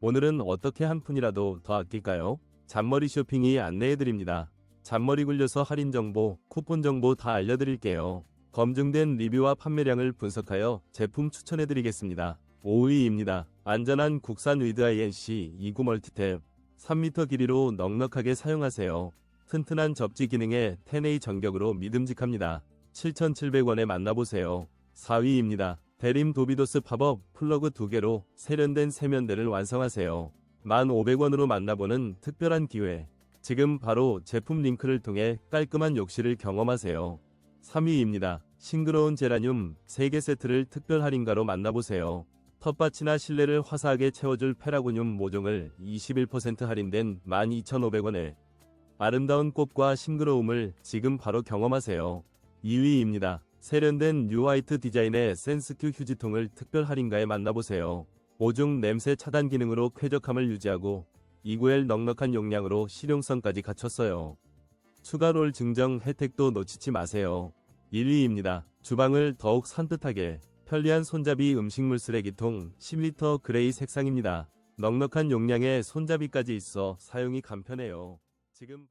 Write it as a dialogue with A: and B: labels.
A: 오늘은 어떻게 한 푼이라도 더 아낄까요? 잔머리 쇼핑이 안내해드립니다. 잔머리 굴려서 할인 정보, 쿠폰 정보 다 알려드릴게요. 검증된 리뷰와 판매량을 분석하여 제품 추천해드리겠습니다. 5위입니다. 안전한 국산 위드 INC 29 멀티탭 3m 길이로 넉넉하게 사용하세요. 튼튼한 접지 기능에 10A 전격으로 믿음직합니다. 7,700원에 만나보세요. 4위입니다. 대림 도비도스 팝업 플러그 2개로 세련된 세면대를 완성하세요. 1,500원으로 만나보는 특별한 기회. 지금 바로 제품 링크를 통해 깔끔한 욕실을 경험하세요. 3위입니다. 싱그러운 제라늄 3개 세트를 특별 할인가로 만나보세요. 텃밭이나 실내를 화사하게 채워줄 페라고늄 모종을 21% 할인된 12,500원에 아름다운 꽃과 싱그러움을 지금 바로 경험하세요. 2위입니다. 세련된 뉴화이트 디자인의 센스큐 휴지통을 특별 할인가에 만나보세요. 오중 냄새 차단 기능으로 쾌적함을 유지하고 2구엘 넉넉한 용량으로 실용성까지 갖췄어요. 추가 롤 증정 혜택도 놓치지 마세요. 1위입니다. 주방을 더욱 산뜻하게 편리한 손잡이 음식물 쓰레기통 10리터 그레이 색상입니다. 넉넉한 용량의 손잡이까지 있어 사용이 간편해요. 지금